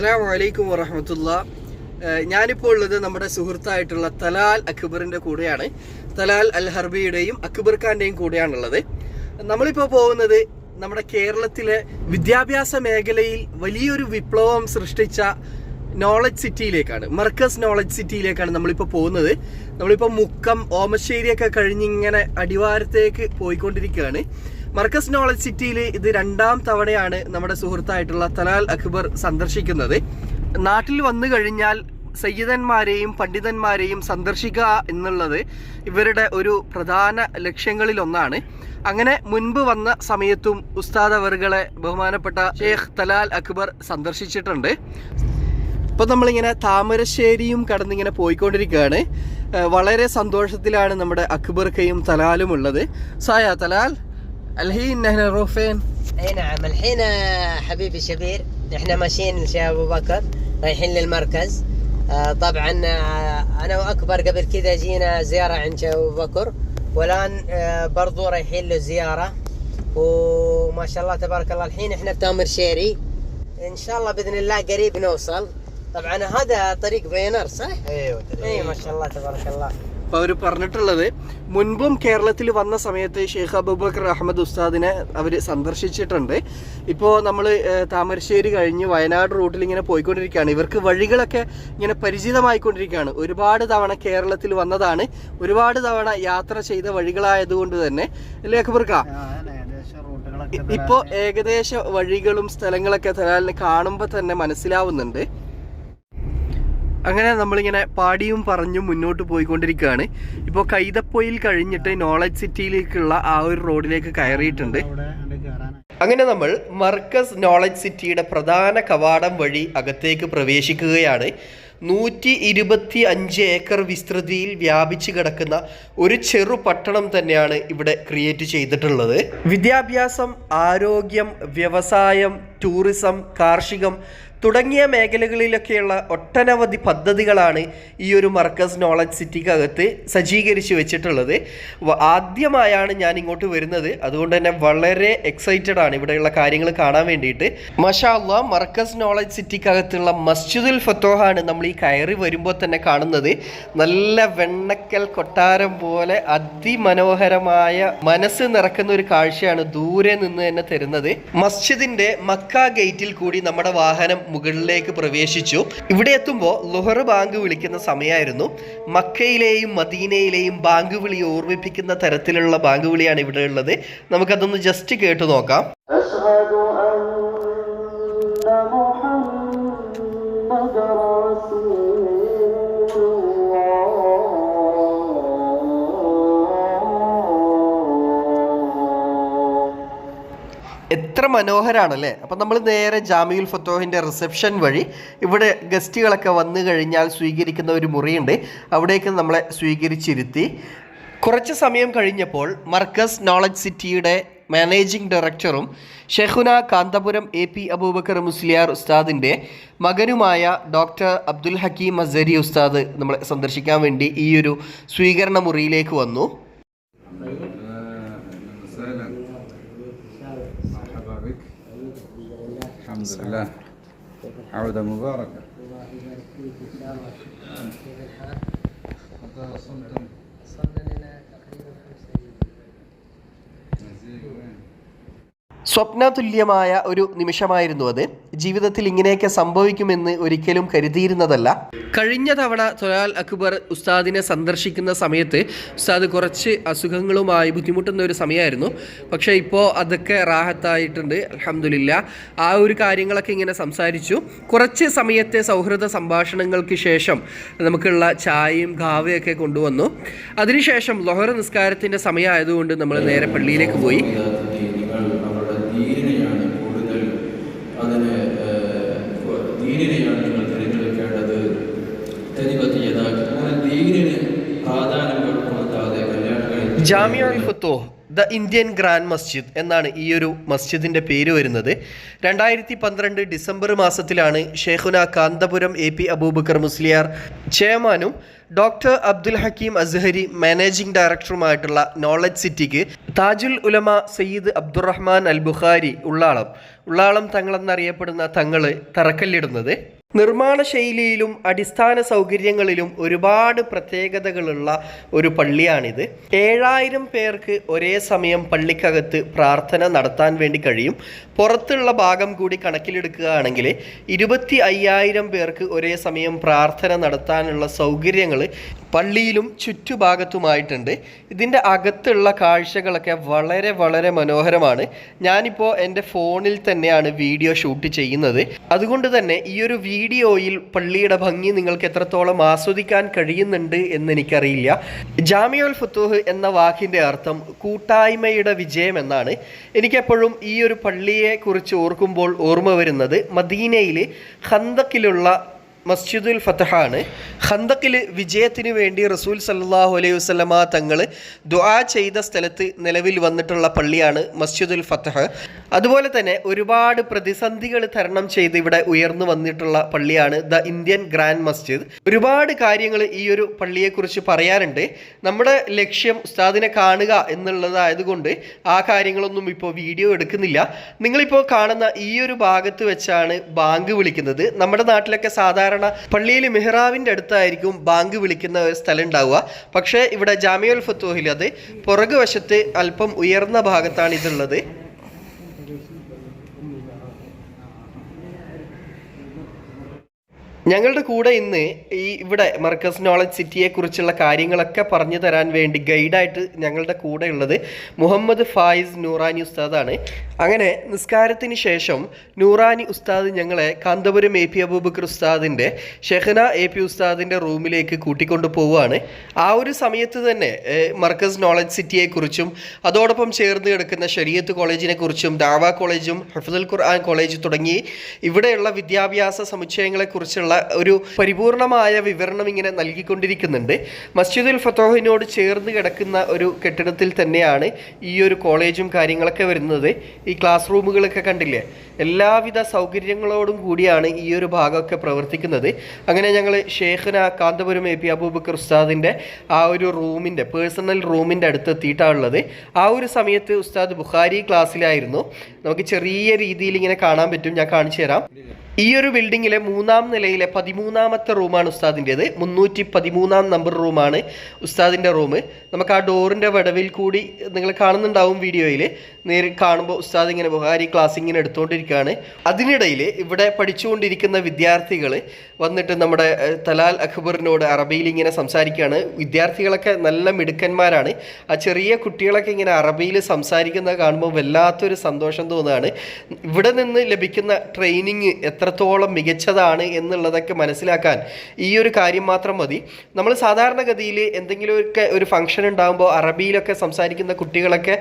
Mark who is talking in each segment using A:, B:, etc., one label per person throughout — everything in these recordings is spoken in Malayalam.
A: അസ്സാം വലൈക്കും വറഹമത്തുള്ള. ഞാനിപ്പോൾ ഉള്ളത് നമ്മുടെ സുഹൃത്തായിട്ടുള്ള തലാൽ അക്ബറിന്റെ കൂടെയാണ്. തലാൽ അൽ ഹർബിയുടെയും അക്ബർ ഖാന്റെയും കൂടെയാണുള്ളത്. നമ്മളിപ്പോൾ പോകുന്നത് നമ്മുടെ കേരളത്തിലെ വിദ്യാഭ്യാസ മേഖലയിൽ വലിയൊരു വിപ്ലവം സൃഷ്ടിച്ച നോളജ് സിറ്റിയിലേക്കാണ് മർക്കസ് നോളജ് സിറ്റിയിലേക്കാണ് നമ്മളിപ്പോൾ പോകുന്നത്. നമ്മളിപ്പോൾ മുക്കം ഓമശ്ശേരിയൊക്കെ കഴിഞ്ഞിങ്ങനെ അടിവാരത്തേക്ക് പോയിക്കൊണ്ടിരിക്കുകയാണ്. മർക്കസ് നോളജ് സിറ്റിയിൽ ഇത് രണ്ടാം തവണയാണ് നമ്മുടെ സുഹൃത്തായിട്ടുള്ള തലാൽ അക്ബർ സന്ദർശിക്കുന്നത്. നാട്ടിൽ വന്നു കഴിഞ്ഞാൽ സയ്യിദന്മാരെയും പണ്ഡിതന്മാരെയും സന്ദർശിക്കുക എന്നുള്ളത് ഇവരുടെ ഒരു പ്രധാന ലക്ഷ്യങ്ങളിലൊന്നാണ്. അങ്ങനെ മുൻപ് വന്ന സമയത്തും ഉസ്താദ് അവറുകളെ ബഹുമാനപ്പെട്ട ഷേഖ് തലാൽ അക്ബർ സന്ദർശിച്ചിട്ടുണ്ട്. ഇപ്പൊ നമ്മളിങ്ങനെ താമരശ്ശേരിയും കടന്നിങ്ങനെ പോയിക്കൊണ്ടിരിക്കുകയാണ്. വളരെ സന്തോഷത്തിലാണ് നമ്മുടെ അക്ബർക്കയും തലാലും ഉള്ളത്. സായ തലാൽ الحين نحن نروح فين؟
B: اي نعم الحين حبيبي شبير إحنا ماشيين لشيخ أبو بكر رايحين للمركز. آه، طبعا آه، أنا وأكبر قبل كذا جينا زيارة عند شيخ أبو بكر والآن آه، برضو رايحين له زياره وما شاء الله تبارك الله الحين إحنا بتامر شيري. إن شاء الله بإذن الله قريب نوصل. طبعا هذا طريق بينر صح؟
C: أيوه
B: إي ما شاء الله تبارك الله.
A: അപ്പൊ അവർ പറഞ്ഞിട്ടുള്ളത് മുൻപും കേരളത്തിൽ വന്ന സമയത്ത് ഷെയ്ഖ് അബൂബക്കർ അഹമ്മദ് ഉസ്താദിനെ അവർ സന്ദർശിച്ചിട്ടുണ്ട്. ഇപ്പോൾ നമ്മൾ താമരശ്ശേരി കഴിഞ്ഞ് വയനാട് റൂട്ടിൽ ഇങ്ങനെ പോയിക്കൊണ്ടിരിക്കുകയാണ്. ഇവർക്ക് വഴികളൊക്കെ ഇങ്ങനെ പരിചിതമായിക്കൊണ്ടിരിക്കുകയാണ്. ഒരുപാട് തവണ കേരളത്തിൽ വന്നതാണ്. ഒരുപാട് തവണ യാത്ര ചെയ്ത വഴികളായതുകൊണ്ട് തന്നെ. അല്ലേ അക്ബർക്ക?
C: ഏകദേശം റൂട്ടുകളൊക്കെ
A: ഇപ്പോ ഏകദേശ വഴികളും സ്ഥലങ്ങളൊക്കെ തലാലിന് കാണുമ്പോൾ തന്നെ മനസ്സിലാവുന്നുണ്ട്. അങ്ങനെ നമ്മളിങ്ങനെ പാടിയും പറഞ്ഞും മുന്നോട്ട് പോയിക്കൊണ്ടിരിക്കുകയാണ്. ഇപ്പോൾ കൈതപ്പൊയിൽ കഴിഞ്ഞിട്ട് നോളജ് സിറ്റിയിലേക്കുള്ള ആ ഒരു റോഡിലേക്ക് കയറിയിട്ടുണ്ട്. അങ്ങനെ നമ്മൾ മർക്കസ് നോളജ് സിറ്റിയുടെ പ്രധാന കവാടം വഴി അകത്തേക്ക് പ്രവേശിക്കുകയാണ്. നൂറ്റി ഇരുപത്തി അഞ്ച് ഏക്കർ വിസ്തൃതിയിൽ വ്യാപിച്ചു കിടക്കുന്ന ഒരു ചെറു പട്ടണം തന്നെയാണ് ഇവിടെ ക്രിയേറ്റ് ചെയ്തിട്ടുള്ളത്. വിദ്യാഭ്യാസം ആരോഗ്യം വ്യവസായം ടൂറിസം കാർഷികം തുടങ്ങിയ മേഖലകളിലൊക്കെയുള്ള ഒട്ടനവധി പദ്ധതികളാണ് ഈ ഒരു മർക്കസ് നോളജ് സിറ്റിക്കകത്ത് സജ്ജീകരിച്ച് വെച്ചിട്ടുള്ളത്. ആദ്യമായാണ് ഞാൻ ഇങ്ങോട്ട് വരുന്നത്. അതുകൊണ്ട് തന്നെ വളരെ എക്സൈറ്റഡ് ആണ് ഇവിടെയുള്ള കാര്യങ്ങൾ കാണാൻ വേണ്ടിയിട്ട്. മഷാല്ല മർക്കസ് നോളജ് സിറ്റിക്കകത്തുള്ള മസ്ജിദുൽ ഫത്തോഹാണ് നമ്മൾ ഈ കയറി വരുമ്പോൾ തന്നെ കാണുന്നത്. നല്ല വെണ്ണക്കൽ കൊട്ടാരം പോലെ അതിമനോഹരമായ മനസ്സ് നിറക്കുന്ന ഒരു കാഴ്ചയാണ് ദൂരെ നിന്ന് തന്നെ തരുന്നത്. മസ്ജിദിന്റെ മക്ക ഗേറ്റിൽ കൂടി നമ്മുടെ വാഹനം മുകളിലേക്ക് പ്രവേശിച്ചു. ഇവിടെ എത്തുമ്പോൾ ലുഹർ ബാങ്ക് വിളിക്കുന്ന സമയമായിരുന്നു. മക്കയിലെയും മദീനയിലെയും ബാങ്ക് വിളി ഓർമ്മിപ്പിക്കുന്ന തരത്തിലുള്ള ബാങ്ക് വിളിയാണ് ഇവിടെ ഉള്ളത്. നമുക്കതൊന്ന് ജസ്റ്റ് കേട്ടു നോക്കാം. എത്ര മനോഹരാണല്ലേ? അപ്പം നമ്മൾ നേരെ ജാമിയുൽ ഫത്തോഹിന്റെ റിസപ്ഷൻ വഴി ഇവിടെ ഗസ്റ്റുകളൊക്കെ വന്നു കഴിഞ്ഞാൽ സ്വീകരിക്കുന്ന ഒരു മുറിയുണ്ട്. അവിടേക്ക് നമ്മളെ സ്വീകരിച്ചിരുത്തി. കുറച്ച് സമയം കഴിഞ്ഞപ്പോൾ മർക്കസ് നോളജ് സിറ്റിയുടെ മാനേജിംഗ് ഡയറക്ടറും ഷെഹുന കാന്തപുരം എ പി അബൂബക്കർ മുസ്ലിയാർ ഉസ്താദിന്റെ മകനുമായ ഡോക്ടർ അബ്ദുൽ ഹക്കീം അസരി ഉസ്താദ് നമ്മളെ സന്ദർശിക്കാൻ വേണ്ടി ഈ ഒരു സ്വീകരണ മുറിയിലേക്ക് വന്നു.
D: الحمد لله. عودة مباركة. صلنا لنا تقريبا أيام.
A: സ്വപ്നതുല്യമായ ഒരു നിമിഷമായിരുന്നു അത്. ജീവിതത്തിൽ ഇങ്ങനെയൊക്കെ സംഭവിക്കുമെന്ന് ഒരിക്കലും കരുതിയിരുന്നതല്ല. കഴിഞ്ഞ തവണ തൊലാൽ അക്ബർ ഉസ്താദിനെ സന്ദർശിക്കുന്ന സമയത്ത് ഉസ്താദ് കുറച്ച് അസുഖങ്ങളുമായി ബുദ്ധിമുട്ടുന്ന ഒരു സമയമായിരുന്നു. പക്ഷേ ഇപ്പോൾ അതൊക്കെ റാഹത്തായിട്ടുണ്ട്. അലഹമില്ല ആ ഒരു കാര്യങ്ങളൊക്കെ ഇങ്ങനെ സംസാരിച്ചു. കുറച്ച് സമയത്തെ സൗഹൃദ സംഭാഷണങ്ങൾക്ക് ശേഷം നമുക്കുള്ള ചായയും കാവയൊക്കെ കൊണ്ടുവന്നു. അതിനുശേഷം ലോഹര നിസ്കാരത്തിന്റെ സമയമായതുകൊണ്ട് നമ്മൾ നേരെ പള്ളിയിലേക്ക് പോയി. ജാമിയ അൽ ദ ഇന്ത്യൻ ഗ്രാൻഡ് മസ്ജിദ് എന്നാണ് ഈ ഒരു മസ്ജിദിന്റെ പേര് വരുന്നത്. രണ്ടായിരത്തി പന്ത്രണ്ട് ഡിസംബർ മാസത്തിലാണ് ഷേഖുന കാന്തപുരം എ പി അബൂബക്കർ മുസ്ലിയാർ ചെയർമാനും ഡോക്ടർ അബ്ദുൽ ഹക്കീം അസ്ഹരി മാനേജിംഗ് ഡയറക്ടറുമായിട്ടുള്ള നോളജ് സിറ്റിക്ക് താജുൽ ഉലമ സയ്യിദ് അബ്ദുറഹ്മാൻ അൽ ബുഖാരി ഉള്ളാളം. ഉള്ളാളം തങ്ങളെന്നറിയപ്പെടുന്ന തങ്ങൾ തറക്കല്ലിടുന്നത്. നിർമ്മാണ ശൈലിയിലും അടിസ്ഥാന സൗകര്യങ്ങളിലും ഒരുപാട് പ്രത്യേകതകളുള്ള ഒരു പള്ളിയാണിത്. ഏഴായിരം പേർക്ക് ഒരേ സമയം പള്ളിക്കകത്ത് പ്രാർത്ഥന നടത്താൻ വേണ്ടി കഴിയും. പുറത്തുള്ള ഭാഗം കൂടി കണക്കിലെടുക്കുകയാണെങ്കിൽ ഇരുപത്തി അയ്യായിരം പേർക്ക് ഒരേ സമയം പ്രാർത്ഥന നടത്താനുള്ള സൗകര്യങ്ങൾ പള്ളിയിലും ചുറ്റുഭാഗത്തുമായിട്ടുണ്ട്. ഇതിന്റെ അകത്തുള്ള കാഴ്ചകളൊക്കെ വളരെ വളരെ മനോഹരമാണ്. ഞാനിപ്പോൾ എന്റെ ഫോണിൽ തന്നെയാണ് വീഡിയോ ഷൂട്ട് ചെയ്യുന്നത്. അതുകൊണ്ട് തന്നെ ഈ ഒരു വീഡിയോയിൽ പള്ളിയുടെ ഭംഗി നിങ്ങൾക്ക് എത്രത്തോളം ആസ്വദിക്കാൻ കഴിയുന്നുണ്ട് എന്ന് എനിക്കറിയില്ല ജാമിയുൽ ഫുത്തൂഹ് എന്ന വാക്കിന്റെ അർത്ഥം കൂട്ടായ്മയുടെ വിജയം എന്നാണ്. എനിക്കെപ്പോഴും ഈ ഒരു പള്ളിയെ കുറിച്ച് ഓർക്കുമ്പോൾ ഓർമ്മ വരുന്നത് മദീനയിൽ ഹന്തക്കിലുള്ള മസ്ജിദുൽ ഫത്തഹാണ് ഹന്തക്കിൽ വിജയത്തിന് വേണ്ടി റസൂൽ സല്ലാഹു അലൈഹി വസ്ലമ തങ്ങൾ ദുആ ചെയ്ത സ്ഥലത്ത് നിലവിൽ വന്നിട്ടുള്ള പള്ളിയാണ് മസ്ജിദുൽ ഫത്തഹ് അതുപോലെ തന്നെ ഒരുപാട് പ്രതിസന്ധികൾ തരണം ചെയ്ത് ഇവിടെ ഉയർന്നു വന്നിട്ടുള്ള പള്ളിയാണ് ദ ഇന്ത്യൻ ഗ്രാൻഡ് മസ്ജിദ്. ഒരുപാട് കാര്യങ്ങൾ ഈ ഒരു പള്ളിയെക്കുറിച്ച് പറയാനുണ്ട്. നമ്മുടെ ലക്ഷ്യം ഉസ്താദിനെ കാണുക എന്നുള്ളതായതുകൊണ്ട് ആ കാര്യങ്ങളൊന്നും ഇപ്പോൾ വീഡിയോ എടുക്കുന്നില്ല. നിങ്ങളിപ്പോൾ കാണുന്ന ഈ ഒരു ഭാഗത്ത് വെച്ചാണ് ബാങ്ക് വിളിക്കുന്നത്. നമ്മുടെ നാട്ടിലൊക്കെ സാധാരണ പള്ളിയിൽ മെഹ്റാവിന്റെ അടുത്തായിരിക്കും ബാങ്ക് വിളിക്കുന്ന ഒരു സ്ഥലം ഉണ്ടാവുക. പക്ഷേ ഇവിടെ ജാമിയുൽ ഫത്തൂഹിൽ അത് പുറകുവശത്ത് അല്പം ഉയർന്ന ഭാഗത്താണ് ഇതുള്ളത് ഞങ്ങളുടെ കൂടെ ഇന്ന് ഈ ഇവിടെ മർക്കസ് നോളജ് സിറ്റിയെ കുറിച്ചുള്ള കാര്യങ്ങളൊക്കെ പറഞ്ഞു തരാൻ വേണ്ടി ഗൈഡായിട്ട് ഞങ്ങളുടെ കൂടെ ഉള്ളത് മുഹമ്മദ് ഫായിസ് നൂറാനി ഉസ്താദാണ്. അങ്ങനെ നിസ്കാരത്തിന് ശേഷം നൂറാനി ഉസ്താദ് ഞങ്ങളെ കാന്തപുരം എ പി അബൂബക്കർ ഉസ്താദിന്റെ ഷെഹന എ പി ഉസ്താദിന്റെ റൂമിലേക്ക് കൂട്ടിക്കൊണ്ടു പോവുകയാണ് ആ ഒരു സമയത്ത് തന്നെ മർക്കസ് നോളജ് സിറ്റിയെക്കുറിച്ചും അതോടൊപ്പം ചേർന്ന് കിടക്കുന്ന ഷരീയത്ത് കോളേജിനെ കുറിച്ചും ദാവ കോളേജും ഹഫ്ദുൽ ഖുർആൻ കോളേജ് തുടങ്ങി ഇവിടെയുള്ള വിദ്യാഭ്യാസ സമുച്ചയങ്ങളെക്കുറിച്ചുള്ള ഒരു പരിപൂർണമായ വിവരണം ഇങ്ങനെ നൽകിക്കൊണ്ടിരിക്കുന്നുണ്ട്. മസ്ജിദുൽ ഫത്തോഹിനോട് ചേർന്ന് കിടക്കുന്ന ഒരു കെട്ടിടത്തിൽ തന്നെയാണ് ഈ ഒരു കോളേജും കാര്യങ്ങളൊക്കെ വരുന്നത്. ഈ ക്ലാസ് റൂമുകളൊക്കെ കണ്ടില്ലേ? എല്ലാവിധ സൗകര്യങ്ങളോടും കൂടിയാണ് ഈ ഒരു ഭാഗമൊക്കെ പ്രവർത്തിക്കുന്നത്. അങ്ങനെ ഞങ്ങൾ ഷേഖന കാന്തപുരം എ പി അബൂബക്കർ ഉസ്താദിന്റെ ആ ഒരു റൂമിന്റെ പേഴ്സണൽ റൂമിന്റെ അടുത്ത് എത്തിയിട്ടാണുള്ളത് ആ ഒരു സമയത്ത് ഉസ്താദ് ബുഖാരി ക്ലാസ്സിലായിരുന്നു. നമുക്ക് ചെറിയ രീതിയിൽ ഇങ്ങനെ കാണാൻ പറ്റും. ഞാൻ കാണിച്ചു തരാം ഈ ഒരു ബിൽഡിങ്ങിലെ മൂന്നാം നിലയിലെ പതിമൂന്നാമത്തെ റൂമാണ് ഉസ്താദിന്റെത്. മുന്നൂറ്റി പതിമൂന്നാം നമ്പർ റൂമാണ് ഉസ്താദിന്റെ റൂം. നമുക്ക് ആ ഡോറിന്റെ വടവിൽ കൂടി നിങ്ങൾ കാണുന്നുണ്ടാവും വീഡിയോയിൽ. നേരിൽ കാണുമ്പോൾ ഉസ്താദ് ഇങ്ങനെ ബുഹാരി ക്ലാസ് ഇങ്ങനെ എടുത്തുകൊണ്ടിരിക്കുകയാണ്. അതിനിടയിൽ ഇവിടെ പഠിച്ചുകൊണ്ടിരിക്കുന്ന വിദ്യാർത്ഥികൾ വന്നിട്ട് നമ്മുടെ തലാൽ അക്ബറിനോട് അറബിയിൽ ഇങ്ങനെ സംസാരിക്കുകയാണ്. വിദ്യാർത്ഥികളൊക്കെ നല്ല മിടുക്കന്മാരാണ്. ആ ചെറിയ കുട്ടികളൊക്കെ ഇങ്ങനെ അറബിയിൽ സംസാരിക്കുന്നത് കാണുമ്പോൾ വല്ലാത്തൊരു സന്തോഷം തോന്നുകയാണ്. ഇവിടെ നിന്ന് ലഭിക്കുന്ന ട്രെയിനിങ് എത്രത്തോളം മികച്ചതാണ് എന്നുള്ളതൊക്കെ മനസ്സിലാക്കാൻ ഈ ഒരു കാര്യം മാത്രം മതി. നമ്മൾ സാധാരണഗതിയിൽ എന്തെങ്കിലുമൊക്കെ ഒരു ഫംഗ്ഷൻ ഉണ്ടാകുമ്പോൾ അറബിയിലൊക്കെ സംസാരിക്കുന്ന കുട്ടികളൊക്കെ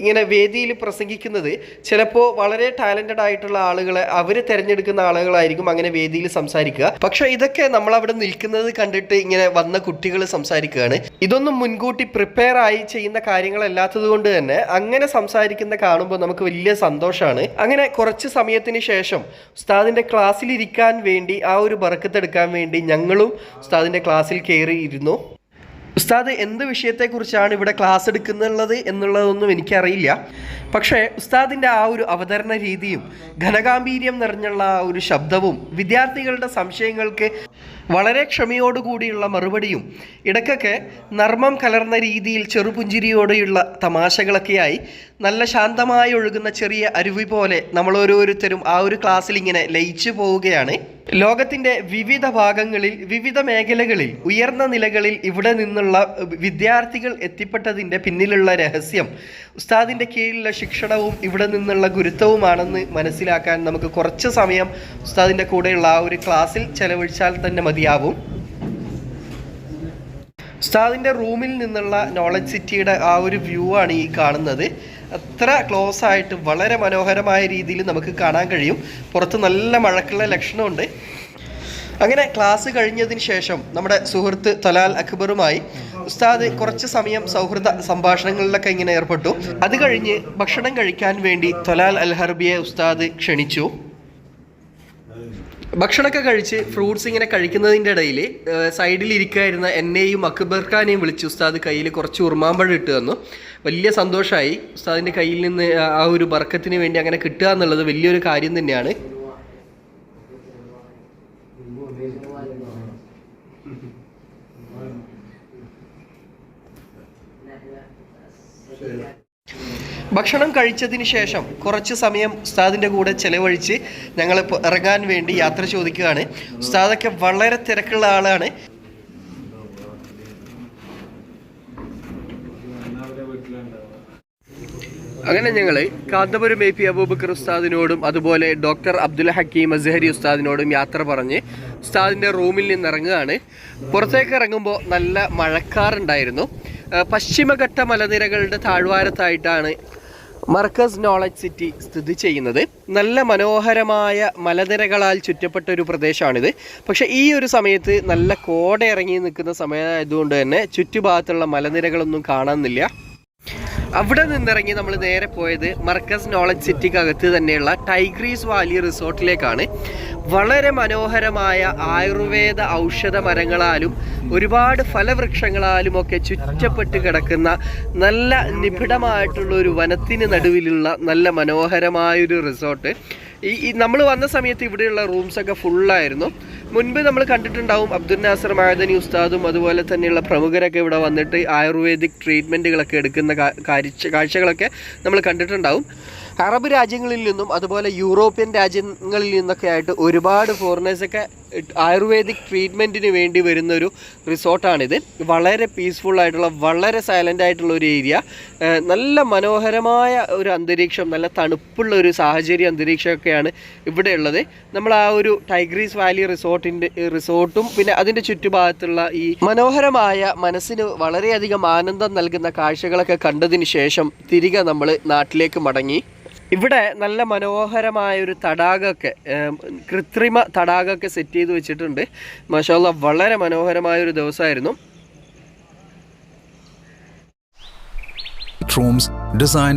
A: ഇങ്ങനെ വേദിയിൽ പ്രസംഗിക്കുന്നത് ചിലപ്പോൾ വളരെ ടാലന്റഡ് ആയിട്ടുള്ള ആളുകളെ അവർ തിരഞ്ഞെടുക്കുന്ന ആളുകളായിരിക്കും അങ്ങനെ വേദിയിൽ സംസാരിക്കുക. പക്ഷേ ഇതൊക്കെ നമ്മൾ അവിടെ നിൽക്കുന്നത് കണ്ടിട്ട് ഇങ്ങനെ വന്ന കുട്ടികൾ സംസാരിക്കുകയാണ്. ഇതൊന്നും മുൻകൂട്ടി പ്രിപ്പയർ ആയി ചെയ്യുന്ന കാര്യങ്ങളല്ലാത്തത് കൊണ്ട് തന്നെ അങ്ങനെ സംസാരിക്കുന്ന കാണുമ്പോൾ നമുക്ക് വലിയ സന്തോഷമാണ്. അങ്ങനെ കുറച്ച് സമയത്തിന് ശേഷം ഉസ്താദിന്റെ ക്ലാസ്സിൽ ഇരിക്കാൻ വേണ്ടി ആ ഒരു ബറക്കത്തെടുക്കാൻ വേണ്ടി ഞങ്ങളും ഉസ്താദിന്റെ ക്ലാസ്സിൽ കയറിയിരുന്നു. ഉസ്താദ് എന്ത് വിഷയത്തെക്കുറിച്ചാണ് ഇവിടെ ക്ലാസ് എടുക്കുന്നുള്ളത് എന്നുള്ളതൊന്നും എനിക്കറിയില്ല. പക്ഷേ ഉസ്താദിന്റെ ആ ഒരു അവതരണ രീതിയും ഘനഗാംഭീര്യം നിറഞ്ഞുള്ള ആ ഒരു ശബ്ദവും വിദ്യാർത്ഥികളുടെ സംശയങ്ങൾക്ക് വളരെ ക്ഷമയോടുകൂടിയുള്ള മറുപടിയും ഇടയ്ക്കൊക്കെ നർമ്മം കലർന്ന രീതിയിൽ ചെറുപുഞ്ചിരിയോടെയുള്ള തമാശകളൊക്കെയായി നല്ല ശാന്തമായി ഒഴുകുന്ന ചെറിയ അരുവി പോലെ നമ്മൾ ഓരോരുത്തരും ആ ഒരു ക്ലാസ്സിൽ ഇങ്ങനെ ലയിച്ചു പോവുകയാണ്. ലോകത്തിന്റെ വിവിധ ഭാഗങ്ങളിൽ വിവിധ മേഖലകളിൽ ഉയർന്ന നിലകളിൽ ഇവിടെ നിന്നുള്ള വിദ്യാർത്ഥികൾ എത്തിപ്പെട്ടതിന്റെ പിന്നിലുള്ള രഹസ്യം ഉസ്താദിന്റെ കീഴിലുള്ള ശിക്ഷണവും ഇവിടെ നിന്നുള്ള ഗുരുത്വവുമാണെന്ന് മനസ്സിലാക്കാൻ നമുക്ക് കുറച്ച് സമയം ഉസ്താദിന്റെ കൂടെയുള്ള ആ ഒരു ക്ലാസ്സിൽ ചെലവഴിച്ചാൽ തന്നെ മതിയാവും ഉസ്താദിന്റെ റൂമിൽ നിന്നുള്ള നോളജ് സിറ്റിയുടെ ആ ഒരു വ്യൂ ആണ് ഈ കാണുന്നത്. അത്ര ക്ലോസ് ആയിട്ട് വളരെ മനോഹരമായ രീതിയിൽ നമുക്ക് കാണാൻ കഴിയും. പുറത്ത് നല്ല മഴക്കുള്ള ലക്ഷണമുണ്ട്. അങ്ങനെ ക്ലാസ് കഴിഞ്ഞതിന് ശേഷം നമ്മുടെ സുഹൃത്ത് തലാൽ അക്ബറുമായി ഉസ്താദ് കുറച്ച് സമയം സൗഹൃദ സംഭാഷണങ്ങളിലൊക്കെ ഇങ്ങനെ ഏർപ്പെട്ടു. അത് കഴിഞ്ഞ് ഭക്ഷണം കഴിക്കാൻ വേണ്ടി തലാൽ അൽഹർബിയെ ഉസ്താദ് ക്ഷണിച്ചു. ഭക്ഷണമൊക്കെ കഴിച്ച് ഫ്രൂട്ട്സ് ഇങ്ങനെ കഴിക്കുന്നതിന്റെ ഇടയിൽ സൈഡിൽ ഇരിക്കായിരുന്ന എന്നെയും അക്ബർ ഖാനെയും വിളിച്ച് ഉസ്താദ് കയ്യിൽ കുറച്ച് ഉറുമാമ്പഴം ഇട്ട് തന്നു. വലിയ സന്തോഷമായി ഉസ്താദിന്റെ കയ്യിൽ നിന്ന് ആ- ഒരു ബർക്കത്തിന് വേണ്ടി അങ്ങനെ കിട്ടുക എന്നുള്ളത് വലിയൊരു കാര്യം തന്നെയാണ്. ഭക്ഷണം കഴിച്ചതിന് ശേഷം കുറച്ച് സമയം ഉസ്താദിന്റെ കൂടെ ചെലവഴിച്ച് ഞങ്ങൾ ഇറങ്ങാൻ വേണ്ടി യാത്ര ചോദിക്കുകയാണ്. ഉസ്താദൊക്കെ വളരെ തിരക്കുള്ള ആളാണ്. അങ്ങനെ ഞങ്ങൾ കാന്തപുരം എ പി അബൂബക്കർ ഉസ്താദിനോടും അതുപോലെ ഡോക്ടർ അബ്ദുൽ ഹക്കീം അസഹരി ഉസ്താദിനോടും യാത്ര പറഞ്ഞ് ഉസ്താദിന്റെ റൂമിൽ നിന്ന് ഇറങ്ങുകയാണ് പുറത്തേക്ക് ഇറങ്ങുമ്പോൾ നല്ല മഴക്കാറുണ്ടായിരുന്നു. പശ്ചിമഘട്ട മലനിരകളുടെ താഴ്വാരത്തായിട്ടാണ് മർക്കസ് നോളജ് സിറ്റി സ്ഥിതി ചെയ്യുന്നത് നല്ല മനോഹരമായ മലനിരകളാൽ ചുറ്റപ്പെട്ട ഒരു പ്രദേശമാണിത്. പക്ഷേ ഈ ഒരു സമയത്ത് നല്ല കോട ഇറങ്ങി നിൽക്കുന്ന സമയമായതുകൊണ്ട് തന്നെ ചുറ്റുഭാഗത്തുള്ള മലനിരകളൊന്നും കാണുന്നില്ല അവിടെ നിന്നിറങ്ങി നമ്മൾ നേരെ പോയത് മർക്കസ് നോളജ് സിറ്റിക്കകത്ത് തന്നെയുള്ള ടൈഗ്രീസ് വാലി റിസോർട്ടിലേക്കാണ്. വളരെ മനോഹരമായ ആയുർവേദ ഔഷധ മരങ്ങളാലും ഒരുപാട് ഫലവൃക്ഷങ്ങളാലും ഒക്കെ ചുറ്റപ്പെട്ട് കിടക്കുന്ന നല്ല നിബിഡമായിട്ടുള്ള ഒരു വനത്തിന് നടുവിലുള്ള നല്ല മനോഹരമായൊരു റിസോർട്ട്. ഈ നമ്മൾ വന്ന സമയത്ത് ഇവിടെയുള്ള റൂംസൊക്കെ ഫുള്ളായിരുന്നു മുൻപ് നമ്മൾ കണ്ടിട്ടുണ്ടാവും അബ്ദുൽ നാസർ മായദനി ഉസ്താദും അതുപോലെ തന്നെയുള്ള പ്രമുഖരൊക്കെ ഇവിടെ വന്നിട്ട് ആയുർവേദിക് ട്രീറ്റ്മെന്റുകളൊക്കെ എടുക്കുന്ന കാഴ്ചകളൊക്കെ നമ്മൾ കണ്ടിട്ടുണ്ടാവും. അറബ് രാജ്യങ്ങളിൽ നിന്നും അതുപോലെ യൂറോപ്യൻ രാജ്യങ്ങളിൽ നിന്നൊക്കെ ആയിട്ട് ഒരുപാട് ഫോറിനേഴ്സൊക്കെ ആയുർവേദിക് ട്രീറ്റ്മെന്റിന് വേണ്ടി വരുന്നൊരു റിസോർട്ടാണിത്. വളരെ പീസ്ഫുൾ ആയിട്ടുള്ള വളരെ സൈലന്റ് ആയിട്ടുള്ള ഒരു ഏരിയ നല്ല മനോഹരമായ ഒരു അന്തരീക്ഷം നല്ല തണുപ്പുള്ള ഒരു സാഹചര്യ അന്തരീക്ഷമൊക്കെയാണ് ഇവിടെ ഉള്ളത് നമ്മൾ ആ ഒരു ടൈഗ്രീസ് വാലി റിസോർട്ടിന്റെ റിസോർട്ടും പിന്നെ അതിന്റെ ചുറ്റുഭാഗത്തുള്ള ഈ മനോഹരമായ മനസ്സിന് വളരെയധികം ആനന്ദം നൽകുന്ന കാഴ്ചകളൊക്കെ കണ്ടതിന് ശേഷം തിരികെ നമ്മൾ നാട്ടിലേക്ക് മടങ്ങി. ഇവിടെ നല്ല മനോഹരമായ ഒരു തടാകമൊക്കെ കൃത്രിമ തടാകമൊക്കെ സെറ്റ് ചെയ്ത് വെച്ചിട്ടുണ്ട്. മഷാല്ല വളരെ മനോഹരമായ ഒരു ദിവസമായിരുന്നു.
E: Rooms designed